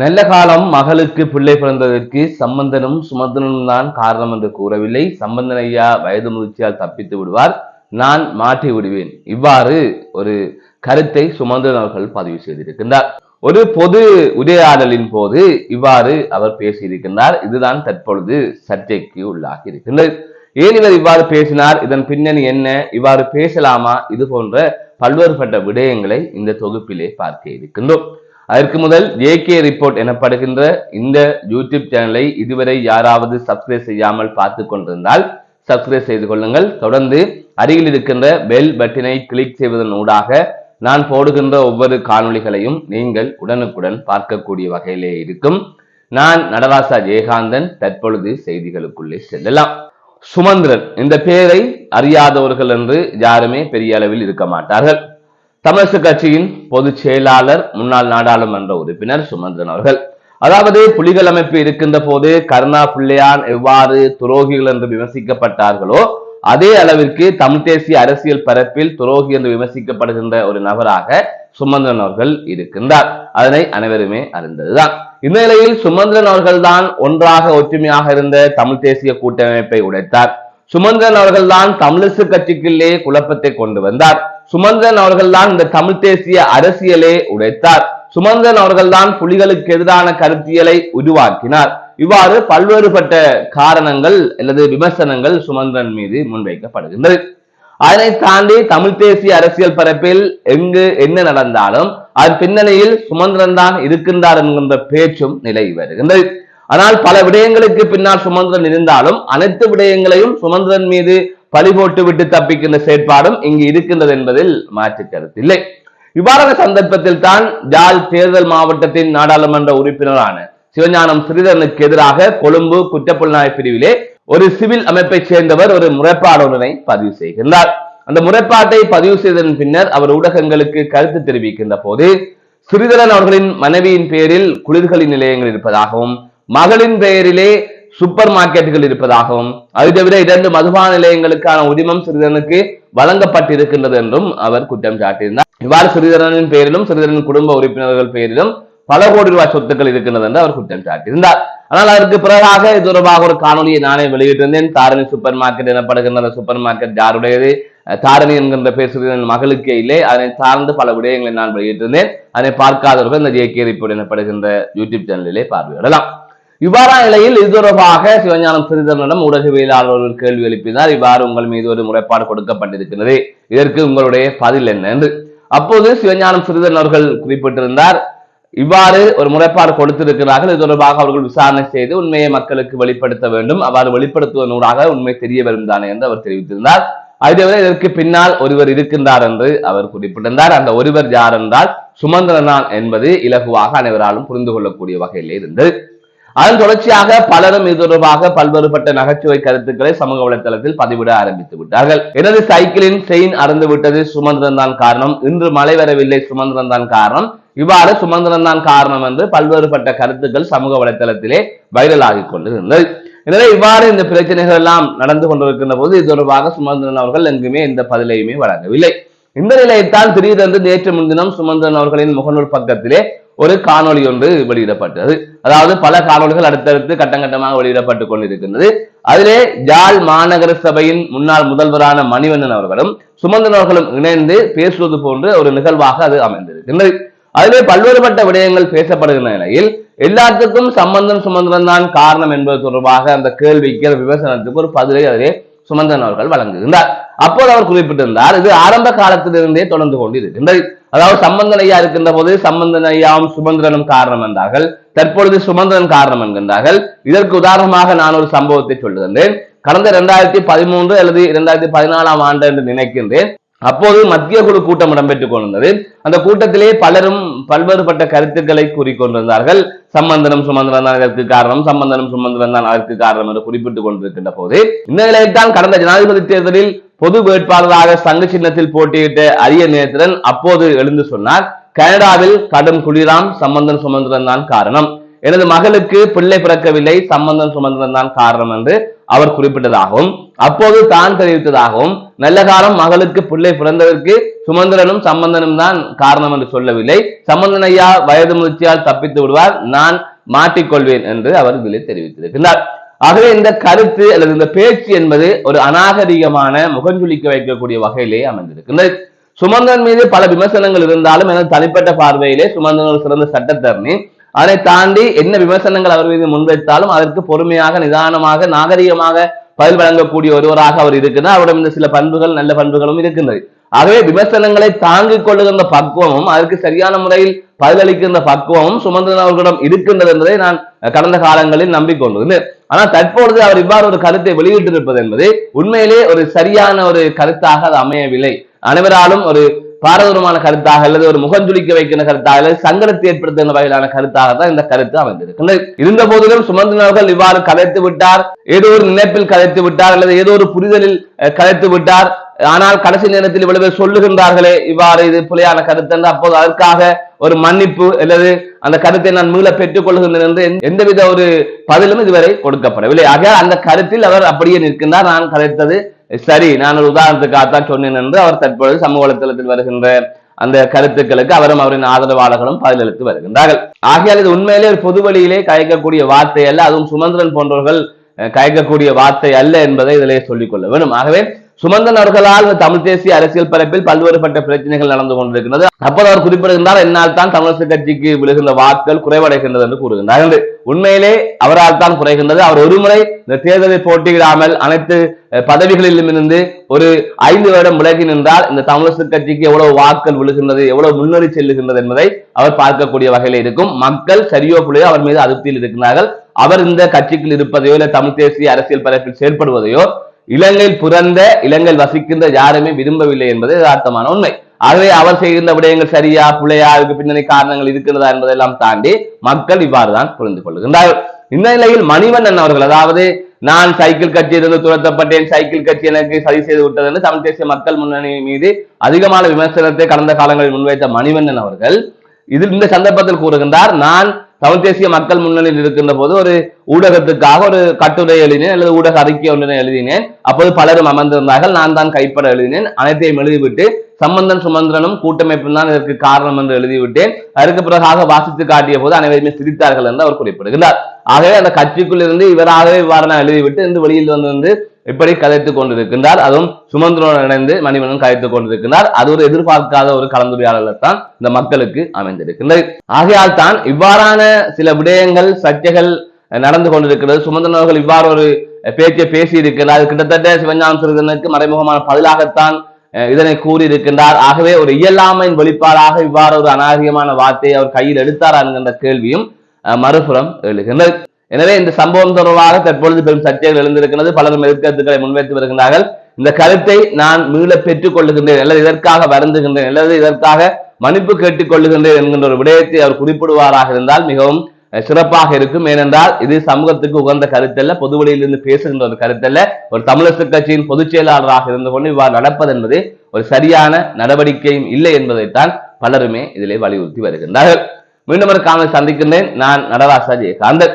நல்ல காலம் மகளுக்கு பிள்ளை பிறந்ததற்கு சம்பந்தனும் சுமந்தனும் தான் காரணம் என்று கூறவில்லை. சம்பந்தன் ஐயா வயது முதிர்ச்சியால் தப்பித்து விடுவார். நான் மாற்றி விடுவேன். இவ்வாறு ஒரு கருத்தை சுமந்திரன் அவர்கள் பதிவு செய்திருக்கின்றார். ஒரு பொது உரையாடலின் போது இவ்வாறு அவர் பேசியிருக்கின்றார். இதுதான் தற்பொழுது சர்ச்சைக்கு உள்ளாகி இருக்கின்றது. ஏன் இவர் இவ்வாறு பேசினார்? இதன் பின்னணி என்ன? இவ்வாறு பேசலாமா? இது போன்ற பல்வேறுபட்ட விடயங்களை இந்த தொகுப்பிலே பார்க்க இருக்கின்றோம். அதற்கு முதல் ஜேகே ரிப்போர்ட் எனப்படுகின்ற இந்த யூடியூப் சேனலை இதுவரை யாராவது சப்ஸ்கிரைப் செய்யாமல் பார்த்து கொண்டிருந்தால் சப்ஸ்கிரைப் செய்து கொள்ளுங்கள். தொடர்ந்து அருகில் இருக்கின்ற பெல் பட்டினை கிளிக் செய்வதன் ஊடாக நான் போடுகின்ற ஒவ்வொரு காணொளிகளையும் நீங்கள் உடனுக்குடன் பார்க்கக்கூடிய வகையிலே இருக்கும். நான் நடராசா ஜெயகாந்தன் தற்பொழுது செய்திகளுக்குள்ளே செல்லலாம். சுமந்திரன் இந்த பெயரை அறியாதவர்கள் என்று யாருமே பெரிய அளவில் இருக்க மாட்டார்கள். தமிழரசு கட்சியின் பொதுச் செயலாளர் முன்னாள் நாடாளுமன்ற உறுப்பினர் சுமந்திரன் அவர்கள். அதாவது புலிகள் அமைப்பு இருக்கின்ற போது கருணா பிள்ளையான் எவ்வாறு துரோகிகள் என்று விமர்சிக்கப்பட்டார்களோ அதே அளவிற்கு தமிழ் தேசிய அரசியல் பரப்பில் துரோகி என்று விமர்சிக்கப்படுகின்ற ஒரு நபராக சுமந்திரன் அவர்கள் இருக்கின்றார். அதனை அனைவருமே அறிந்ததுதான். இந்நிலையில் சுமந்திரன் அவர்கள் தான் ஒன்றாக ஒற்றுமையாக இருந்த தமிழ் தேசிய கூட்டமைப்பை உடைத்தார். சுமந்திரன் அவர்கள் தான் தமிழிசு கட்சிக்குள்ளே குழப்பத்தை கொண்டு வந்தார். சுமந்தன் அவர்கள்தான் இந்த தமிழ் தேசிய அரசியலே உடைத்தார். சுமந்தன் அவர்கள்தான் புலிகளுக்கு எதிரான கருத்தியலை உருவாக்கினார். இவ்வாறு பல்வேறுபட்ட காரணங்கள் அல்லது விமர்சனங்கள் சுமந்திரன் மீது முன்வைக்கப்படுகின்றது. அதனை தாண்டி தமிழ் தேசிய அரசியல் பரப்பில் எங்கு என்ன நடந்தாலும் அதன் பின்னணியில் சுமந்திரன் தான் இருக்கின்றார் என்கின்ற பேச்சும் நிலை வருகின்றது. ஆனால் பல விடயங்களுக்கு பின்னால் சுமந்திரன் இருந்தாலும் அனைத்து விடயங்களையும் சுமந்திரன் மீது பழி போட்டு விட்டு தப்பிக்கின்ற செயற்பாடும் இங்கு இருக்கின்றது என்பதில் மாற்று கருத்தில்லை இவ்வாறான சந்தர்ப்பத்தில் தான் ஜால் தேர்தல் மாவட்டத்தின் நாடாளுமன்ற உறுப்பினரான சிவஞானம் ஸ்ரீதரனுக்கு எதிராக கொழும்பு குற்றப்புலனாய் பிரிவிலே ஒரு சிவில் அமைப்பை சேர்ந்தவர் ஒரு முறைப்பாடுடனை பதிவு செய்கின்றார். அந்த முறைப்பாட்டை பதிவு செய்ததன் பின்னர் அவர் ஊடகங்களுக்கு கருத்து தெரிவிக்கின்ற போது ஸ்ரீதரன் அவர்களின் மனைவியின் பெயரில் குளிர்களின் நிலையங்கள் இருப்பதாகவும் மகளின் பெயரிலே சூப்பர் மார்க்கெட்டுகள் இருப்பதாகவும் அது தவிர இரண்டு மதுபான நிலையங்களுக்கான உரிமம் சிறிதனுக்கு வழங்கப்பட்டிருக்கின்றது என்றும் அவர் குற்றம் சாட்டியிருந்தார். இவ்வாறு சிறிதரனின் பெயரிலும் சிறிதரனின் குடும்ப உறுப்பினர்கள் பெயரிலும் பல கோடி ரூபாய் சொத்துக்கள் இருக்கின்றது என்று அவர் குற்றம் சாட்டியிருந்தார். ஆனால் அதற்கு பிறகாக இது தொடர்பாக ஒரு காணொலியை நானே வெளியிட்டிருந்தேன். தாரணி சூப்பர் மார்க்கெட் எனப்படுகின்ற சூப்பர் மார்க்கெட் யாருடையது? தாரணி என்கின்ற பேர் மகளுக்கே இல்லை. அதனை சார்ந்து பல விடயங்களை நான் வெளியிட்டிருந்தேன். அதனை பார்க்காதவர்கள் இந்த ஜேகே ரிப்போர்ட் எனப்படுகின்ற யூடியூப் சேனலிலே பார்வையிடலாம். இவ்வாறா நிலையில் இது தொடர்பாக சிவஞானம் சிறிதரனிடம் ஊடகவியலாளர்கள் கேள்வி எழுப்பினார். இவ்வாறு உங்கள் மீது ஒரு முறைப்பாடு கொடுக்கப்பட்டிருக்கிறது. இதற்கு உங்களுடைய பதில் என்ன என்று. அப்போது சிவஞானம் சிறிதரன் அவர்கள் குறிப்பிட்டிருந்தார். இவ்வாறு ஒரு முறைப்பாடு கொடுத்திருக்கிறார்கள். இது தொடர்பாக அவர்கள் விசாரணை செய்து உண்மையை மக்களுக்கு வெளிப்படுத்த வேண்டும். அவ்வாறு வெளிப்படுத்துவதனூடாக உண்மை தெரிய வரும் தானே என்று அவர் தெரிவித்திருந்தார். அதை தவிர இதற்கு பின்னால் ஒருவர் இருக்கின்றார் என்று அவர் குறிப்பிட்டிருந்தார். அந்த ஒருவர் யார் என்றால் சுமந்திரனான் என்பது இலகுவாக அனைவராலும் புரிந்து கொள்ளக்கூடிய வகையில் இருந்தது. அதன் தொடர்ச்சியாக பலரும் இது தொடர்பாக பல்வேறுபட்ட நகைச்சுவை கருத்துக்களை சமூக வலைதளத்தில் பதிவிட ஆரம்பித்து விட்டார்கள். எனது சைக்கிளின் செயின் அறந்து விட்டது சுமந்திரன் தான் காரணம். இன்று மழை வரவில்லை சுமந்திரன் தான் காரணம். இவ்வாறு சுமந்திரன் தான் காரணம் என்று பல்வேறுபட்ட கருத்துக்கள் சமூக வலைதளத்திலே வைரலாகிக் கொண்டிருந்தது. எனவே இவ்வாறு இந்த பிரச்சனைகள் எல்லாம் நடந்து கொண்டிருக்கின்ற போது இது தொடர்பாக சுமந்திரன் அவர்கள் எங்குமே எந்த பதிலையுமே வழங்கவில்லை. இந்த நிலையத்தால் திடீரென்று நேற்று முன்தினம் சுமந்திரன் அவர்களின் முகநூல் பக்கத்திலே ஒரு காணொளி ஒன்று வெளியிடப்பட்டது. அதாவது பல காணொலிகள் அடுத்தடுத்து கட்டம் கட்டமாக வெளியிடப்பட்டுக் கொண்டிருக்கின்றது. அதிலே ஜாழ் மாநகர சபையின் முன்னாள் முதல்வரான மணிவண்ணன் அவர்களும் சுமந்தன் அவர்களும் இணைந்து பேசுவது போன்ற ஒரு நிகழ்வாக அது அமைந்திருக்கின்றது. அதிலே பல்வேறுபட்ட விடயங்கள் பேசப்படுகின்ற நிலையில் எல்லாத்துக்கும் சம்பந்தம் சுமந்திரன் தான் காரணம் என்பது தொடர்பாக அந்த கேள்விக்கு விமர்சனத்துக்கு ஒரு பதிலை அதிலே சுமந்தன் அவர்கள் வழங்குகின்றார். அப்போது அவர் குறிப்பிட்டிருந்தார் இது ஆரம்ப காலத்திலிருந்தே தொடர்ந்து கொண்டிருக்கின்றது. அதாவது சம்பந்தன் ஐயா இருக்கின்ற போது சம்பந்தன் ஐயாவும் சுமந்திரனும் காரணம் என்றார்கள். தற்பொழுது சுமந்திரன் காரணம் என்கின்றார்கள். இதற்கு உதாரணமாக நான் ஒரு சம்பவத்தை சொல்லுகின்றேன். கடந்த இரண்டாயிரத்தி பதிமூன்று அல்லது இரண்டாயிரத்தி பதினாலாம் ஆண்டு என்று நினைக்கின்றேன். அப்போது மத்திய குழு கூட்டம் இடம்பெற்றுக் கொண்டிருந்தது. அந்த கூட்டத்திலே பலரும் பல்வேறுபட்ட கருத்துக்களை கூறிக்கொண்டிருந்தார்கள். சம்பந்தனம் சுமந்திரன் தான் இதற்கு காரணம். சம்பந்தனம் சுமந்திரன் தான் அதற்கு காரணம் என்று குறிப்பிட்டுக் கொண்டிருக்கின்ற போது இந்த நிலையில் தான் கடந்த ஜனாதிபதி தேர்தலில் பொது வேட்பாளராக சங்க சின்னத்தில் போட்டியிட்ட அரிய நேத்திரன் அப்போது எழுந்து சொன்னார் கனடாவில் கடும் குளிராம் சம்பந்தன் சுமந்திரன் தான் காரணம். எனது மகளுக்கு பிள்ளை பிறக்கவில்லை சம்பந்தம் சுமந்தன் தான் காரணம் என்று அவர் குறிப்பிட்டதாகவும் அப்போது தான் தெரிவித்ததாகவும் நல்ல காலம் மகளுக்கு பிள்ளை பிறந்ததற்கு சுமந்திரனும் சம்பந்தனும் தான் காரணம் என்று சொல்லவில்லை. சம்பந்தன் ஐயா வயது முதிர்ச்சியால் தப்பித்து விடுவார் நான் மாட்டிக்கொள்வேன் என்று அவர் இதில் தெரிவித்திருக்கிறார். ஆகவே இந்த கருத்து அல்லது இந்த பேச்சு என்பது ஒரு அநாகரிகமான முகஞ்சுளிக்க வைக்கக்கூடிய வகையிலே அமைந்திருக்கின்றது. சுமந்தன் மீது பல விமர்சனங்கள் இருந்தாலும் எனது தனிப்பட்ட பார்வையிலே சுமந்தன் ஒரு சிறந்த சட்டத்தரணி அதை தாண்டி என்ன விமர்சனங்கள் அவர் மீது முன்வைத்தாலும் அதற்கு பொறுமையாக நிதானமாக நாகரிகமாக பதில் வழங்கக்கூடிய ஒருவராக அவர் இருக்கிறார் அவரிடம் இந்த சில பண்புகள் நல்ல பண்புகளும் இருக்கின்றது. ஆகவே விமர்சனங்களை தாங்கிக் கொள்ளுகின்ற பக்குவமும் அதற்கு சரியான முறையில் பதிலளிக்கின்ற பக்குவமும் சுமந்திரன் அவர்களிடம் இருக்கின்றது என்பதை நான் கடந்த காலங்களில் நம்பிக்கொண்டிருந்தேன் ஆனால் தற்பொழுது அவர் இவ்வாறு ஒரு கருத்தை வெளியிட்டிருப்பது என்பது உண்மையிலே ஒரு சரியான ஒரு கருத்தாக அது அமையவில்லை. அனைவராலும் ஒரு பாரதூரமான கருத்தாக அல்லது ஒரு முகஞ்சுளிக்க வைக்கிற கருத்தாக அல்லது சங்கடத்தை ஏற்படுத்துகிற வகையிலான கருத்தாக தான் இந்த கருத்து அமைந்திருக்கு இருந்த போதிலும் சுமந்திரன் இவ்வாறு கதைத்து விட்டார். ஏதோ ஒரு நினைப்பில் கதைத்து விட்டார் அல்லது ஏதோ ஒரு புரிதலில் கலைத்து கதைத்து விட்டார். ஆனால் கடைசி நேரத்தில் இவ்வளவு சொல்லுகின்றார்களே இவ்வாறு இது பிழையான கருத்து என்று அப்போது அதற்காக ஒரு மன்னிப்பு அல்லது அந்த கருத்தை நான் மீள பெற்றுக் கொள்கின்றேன் என்று எந்தவித ஒரு பதிலும் இதுவரை கொடுக்கப்படவில்லை. ஆக அந்த கருத்தில் அவர் அப்படியே நிற்கின்றார். நான் கதைத்தது சரி நான் ஒரு உதாரணத்துக்காகத்தான் சொன்னேன் என்று அவர் தற்பொழுது சமூக வலைத்தளத்தில் வருகின்ற அந்த கருத்துக்களுக்கு அவரும் அவரின் ஆதரவாளர்களும் பதிலளித்து வருகின்றார்கள். ஆகையால் இது உண்மையிலே ஒரு பொது வழியிலே கயக்கக்கூடிய வார்த்தை அல்ல அதுவும் சுமந்திரன் போன்றவர்கள் கயக்கக்கூடிய வார்த்தை அல்ல என்பதை இதிலே சொல்லிக்கொள்ள வேண்டும். ஆகவே சுமந்தன் அவர்களால் இந்த தமிழ் தேசிய அரசியல் பரப்பில் பல்வேறுபட்ட பிரச்சனைகள் நடந்து கொண்டிருக்கிறது. அப்போது அவர் குறிப்பிடுகின்றார் என்னால் தான் தமிழரசு கட்சிக்கு விழுகின்ற வாக்குகள் குறைவடைகின்றது என்று கூறுகின்றார். உண்மையிலே அவரால் தான் குறைகின்றது. அவர் ஒருமுறை இந்த தேர்தலை போட்டியிடாமல் அனைத்து பதவிகளிலும் இருந்து ஒரு ஐந்து வருடம் விலகி நின்றால் இந்த தமிழரசு கட்சிக்கு எவ்வளவு வாக்குகள் விழுகின்றது எவ்வளவு முன்னேறி செல்லுகின்றது என்பதை அவர் பார்க்கக்கூடிய வகையில் இருக்கும். மக்கள் சரியோ புள்ளையோ அவர் மீது அதிருப்தியில் இருக்கிறார்கள். அவர் இந்த கட்சிக்குள் இருப்பதையோ இல்ல தமிழ் தேசிய அரசியல் பரப்பில் செயல்படுவதையோ இலங்கையில் பிறந்த இலங்கையில் வசிக்கின்ற யாருமே விரும்பவில்லை என்பது யதார்த்தமான உண்மை. ஆகவே அவர் செய்கின்ற விடயங்கள் சரியா பிள்ளையா அதுக்கு பின்னணி காரணங்கள் இருக்கிறதா என்பதெல்லாம் தாண்டி மக்கள் இவ்வாறுதான் புரிந்து கொள்கின்றார்கள். இந்த நிலையில் மணிவண்ணன் அவர்கள் அதாவது நான் சைக்கிள் கட்சியிலிருந்து துரத்தப்பட்டேன் சைக்கிள் கட்சி எனக்கு சரி செய்து விட்டது என்று தமிழ் தேசிய மக்கள் முன்னணி மீது அதிகமான விமர்சனத்தை கடந்த காலங்களில் முன்வைத்த மணிவண்ணன் அவர்கள் இதில் இந்த சந்தர்ப்பத்தில் கூறுகின்றார் நான் தமிழ் தேசிய மக்கள் முன்னணியில் இருக்கின்ற போது ஒரு ஊடகத்துக்காக ஒரு கட்டுரை எழுதினேன் அல்லது ஊடக அறிக்கை ஒன்றினை எழுதினேன். அப்போது பலரும் அமர்ந்திருந்தார்கள். நான் தான் கைப்பட எழுதினேன். அனைத்தையும் எழுதிவிட்டு சம்பந்தன் சுமந்திரனும் கூட்டமைப்பும் தான் இதற்கு காரணம் என்று எழுதிவிட்டேன். அதற்கு பிறகாக வாசித்து காட்டிய போது அனைவருமே சிரித்தார்கள் என்று அவர் குறிப்பிடுகிறார். ஆகவே அந்த கட்சிக்குள் இருந்து இவராகவே இவ்வாறு நான் எழுதிவிட்டு இந்த வெளியில் வந்து வந்து இப்படி கதைத்துக் கொண்டிருக்கின்றார். அதுவும் சுமந்திரனுடன் இணைந்து மணிவனும் கதைத்துக் கொண்டிருக்கின்றார். அது ஒரு எதிர்பார்க்காத ஒரு கலந்துரையாடல் தான் இந்த மக்களுக்கு அமைந்திருக்கின்றது. ஆகையால் தான் இவ்வாறான சில விடயங்கள் சர்ச்சைகள் நடந்து கொண்டிருக்கிறது. சுமந்திரன் அவர்கள் இவ்வாறு ஒரு பேச்சை பேசி இருக்கின்றார் கிட்டத்தட்ட சிவஞான சிறுதனுக்கு மறைமுகமான பதிலாகத்தான் இதனை கூறியிருக்கின்றார். ஆகவே ஒரு இயலாமையின் வெளிப்பாடாக இவ்வாறு ஒரு அநாகரிகமான வார்த்தையை அவர் கையில் எடுத்தார் என்கின்ற கேள்வியும் மறுபுறம் எழுகின்றது. எனவே இந்த சம்பவம் தொடர்பாக தற்பொழுது பெரும் சர்ச்சைகள் எழுந்திருக்கிறது. பலரும் எதிர்கருத்துக்களை முன்வைத்து வருகின்றார்கள். இந்த கருத்தை நான் மீள பெற்றுக் கொள்ளுகின்றேன் அல்லது இதற்காக வருந்துகின்றேன் அல்லது இதற்காக மன்னிப்பு கேட்டுக் கொள்ளுகின்றேன் என்கின்ற ஒரு விடயத்தை அவர் குறிப்பிடுவாராக இருந்தால் மிகவும் சிறப்பாக இருக்கும். ஏனென்றால் இது சமூகத்துக்கு உகந்த கருத்தல்ல பொது வழியிலிருந்து பேசுகின்ற ஒரு கருத்தல்ல. ஒரு தமிழரசு கட்சியின் பொதுச் செயலாளராக இருந்து கொண்டு இவ்வாறு நடப்பது என்பது ஒரு சரியான நடவடிக்கையும் இல்லை என்பதைத்தான் பலருமே இதிலே வலியுறுத்தி வருகின்றார்கள். மீண்டும் ஒரு காணொலி சந்திக்கின்றேன். நான் நடராசா ஜெயகாந்தன்.